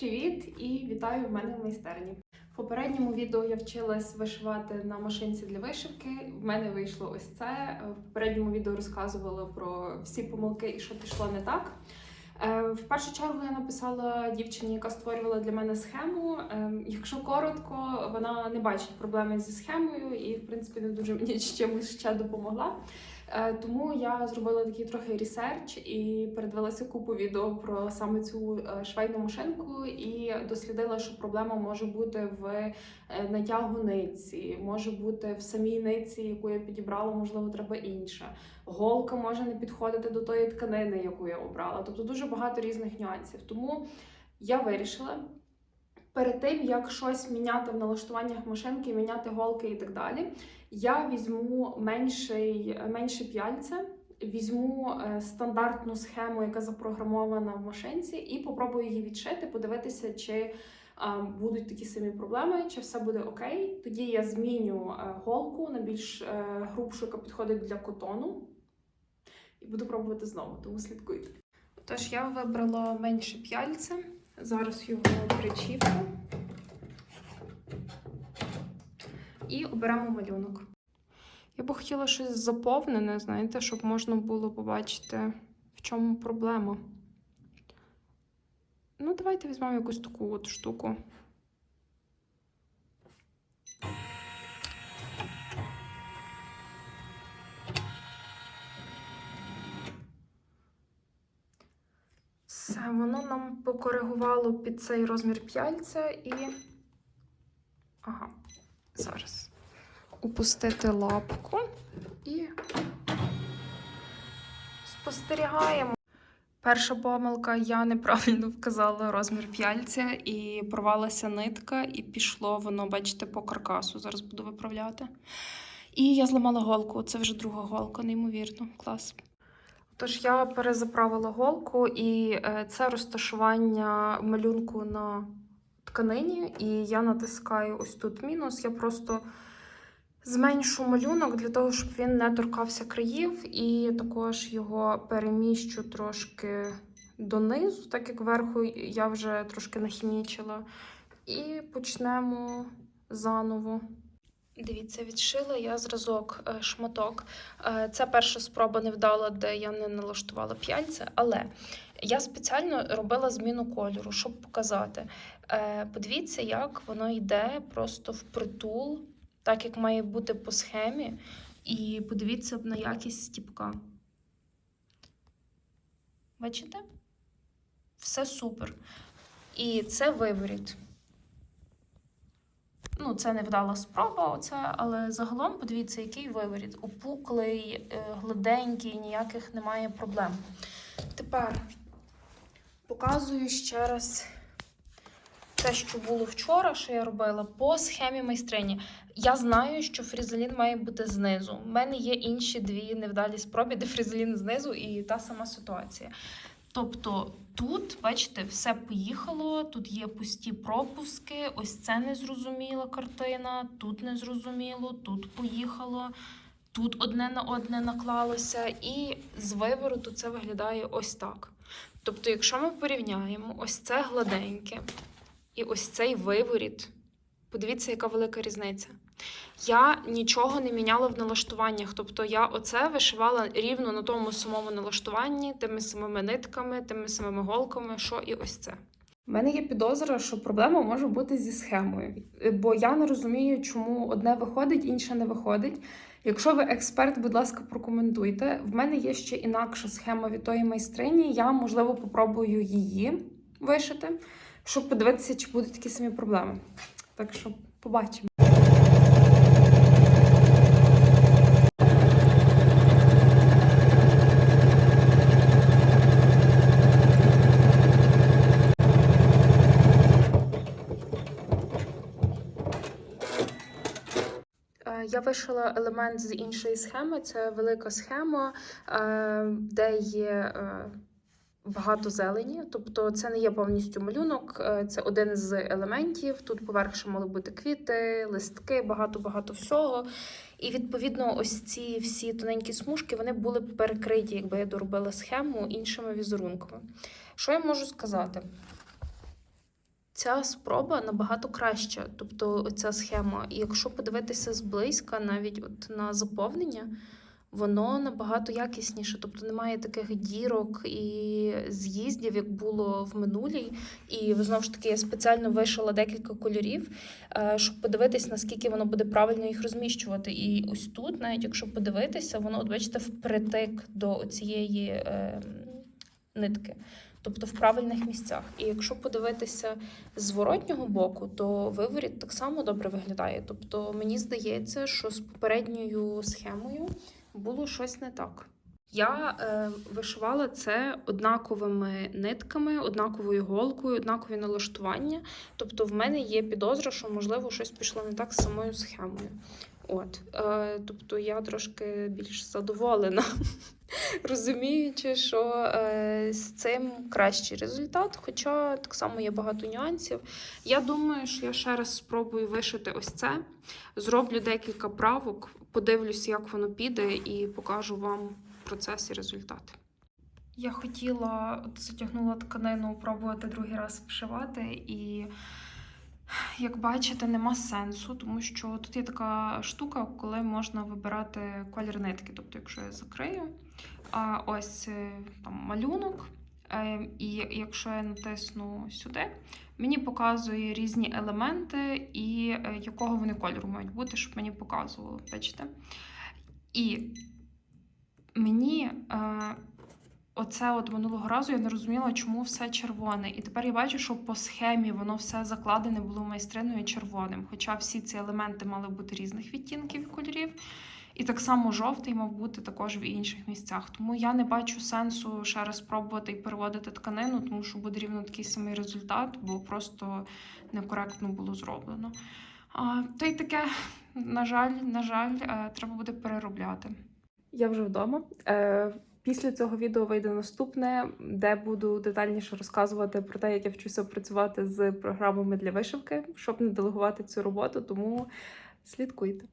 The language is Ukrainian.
Привіт і вітаю в мене в майстерні. В попередньому відео я вчилась вишивати на машинці для вишивки. В мене вийшло ось це. В попередньому відео розказувала про всі помилки і що пішло не так. Е, В першу чергу я написала дівчині, яка створювала для мене схему. Е, Якщо коротко, вона не бачить проблеми зі схемою і, в принципі, не дуже мені чимось ще допомогла. Е, Тому я зробила такий трохи ресерч і передивилася купу відео про саме цю е, швейну машинку і дослідила, що проблема може бути в е, натягу ниці, може бути в самій ниці, яку я підібрала, можливо, треба інша. Голка може не підходити до тої тканини, яку я обрала. Тобто дуже багато різних нюансів. Тому я вирішила. Перед тим як щось міняти в налаштуваннях машинки, міняти голки і так далі, я візьму менший, менше п'яльце, візьму е, стандартну схему, яка запрограмована в машинці, і попробую її відшити, подивитися, чи будуть такі самі проблеми, чи все буде окей. Тоді я зміню е, голку на більш е, грубшу, яка підходить для котону. І буду пробувати знову, тому слідкуйте. Тож я вибрала менше п'яльце. Зараз його причіпку І оберемо малюнок. Я би хотіла щось заповнене, знаєте, щоб можна було побачити, в чому проблема. Ну, давайте візьмемо якусь таку от штуку. Все, воно нам покоригувало під цей розмір п'яльця і. Ага, зараз. Упустити лапку і спостерігаємо. Перша помилка, я неправильно вказала розмір п'яльця і порвалася нитка, і пішло воно, бачите, по каркасу. Зараз буду виправляти. І я зламала голку. Це вже друга голка, неймовірно, клас. Тож я перезаправила голку, і е, це розташування малюнку на тканині, і я натискаю ось тут мінус. Я просто зменшу малюнок для того, щоб він не торкався країв, і також його переміщу трошки донизу, так як вверху я вже трошки нахімічила. І почнемо заново. Дивіться, відшила я зразок е, шматок. Це перша спроба невдала, де я не налаштувала п'яльце, але я спеціально робила зміну кольору, щоб показати. Е, Подивіться, як воно йде просто впритул, так як має бути по схемі. І подивіться на якість стіпка. Бачите? Все супер. І це виворіт. Ну, це не вдала спроба, оце, але загалом подивіться, який виворіт. Опуклий, е, гладенький, ніяких немає проблем. Тепер показую ще раз те, що було вчора, що я робила по схемі майстрині. Я знаю, що фрізелін має бути знизу. У мене є інші дві невдалі спроби, де фрізелін знизу і та сама ситуація. Тобто тут, бачите, все поїхало, тут є пусті пропуски, ось це незрозуміла картина, тут незрозуміло, тут поїхало, тут одне на одне наклалося, і з вивороту це виглядає ось так. Тобто, якщо ми порівняємо ось це гладеньке і ось цей виворіт, подивіться, яка велика різниця. Я нічого не міняла в налаштуваннях. Тобто я оце вишивала рівно на тому самому налаштуванні, тими самими нитками, тими самими голками, що і ось це. У мене є підозра, що проблема може бути зі схемою, бо я не розумію, чому одне виходить, інше не виходить. Якщо ви експерт, будь ласка, прокоментуйте. В мене є ще інакша схема від тої майстрині. Я, можливо, попробую її вишити, щоб подивитися, чи будуть такі самі проблеми. Так що побачимо. Е, Я вишила елемент з іншої схеми. Це велика схема, е, де є е, багато зелені. Тобто це не є повністю малюнок, е, це один з елементів. Тут поверх ще мали бути квіти, листки, багато-багато всього. І відповідно, ось ці всі тоненькі смужки вони були б перекриті, якби я доробила схему іншими візерунками. Що я можу сказати? Ця спроба набагато краща, тобто оця схема. І якщо подивитися зблизька, навіть от на заповнення, воно набагато якісніше, тобто немає таких дірок і з'їздів, як було в минулій. І знову ж таки я спеціально вишила декілька кольорів, е, щоб подивитись, наскільки воно буде правильно їх розміщувати. І ось тут, навіть якщо подивитися, воно, от бачите, впритик до цієї е, нитки. Тобто в правильних місцях. І якщо подивитися з зворотнього боку, то виворіт так само добре виглядає. Тобто мені здається, що з попередньою схемою було щось не так. Я е, вишивала це однаковими нитками, однаковою голкою, однакові налаштування. Тобто, в мене є підозра, що можливо щось пішло не так з самою схемою. От, е, тобто я трошки більш задоволена, розуміючи, що е, з цим кращий результат, хоча так само є багато нюансів. Я думаю, що я ще раз спробую вишити ось це. Зроблю декілька правок, подивлюсь, як воно піде, і покажу вам процес і результати. Я хотіла от затягнула тканину пробувати другий раз вшивати, і як бачите, нема сенсу, тому що тут є така штука, коли можна вибирати колір нитки. Тобто, якщо я закрию, а ось е, там малюнок, е, і якщо я натисну сюди, мені показує різні елементи і е, якого вони кольору мають бути, щоб мені показувало. Бачите? І мені е, оце от минулого разу я не розуміла, чому все червоне. І тепер я бачу, що по схемі воно все закладене було майстриною червоним. Хоча всі ці елементи мали бути різних відтінків і кольорів. І так само жовтий мав бути також в інших місцях. Тому я не бачу сенсу ще раз спробувати і переводити тканину, тому що буде рівно такий самий результат, бо просто некоректно було зроблено. А, та й таке, на жаль, на жаль, е, треба буде переробляти. Я вже вдома. Е, Після цього відео вийде наступне, де буду детальніше розказувати про те, як я вчуся працювати з програмами для вишивки, щоб не делегувати цю роботу, тому слідкуйте.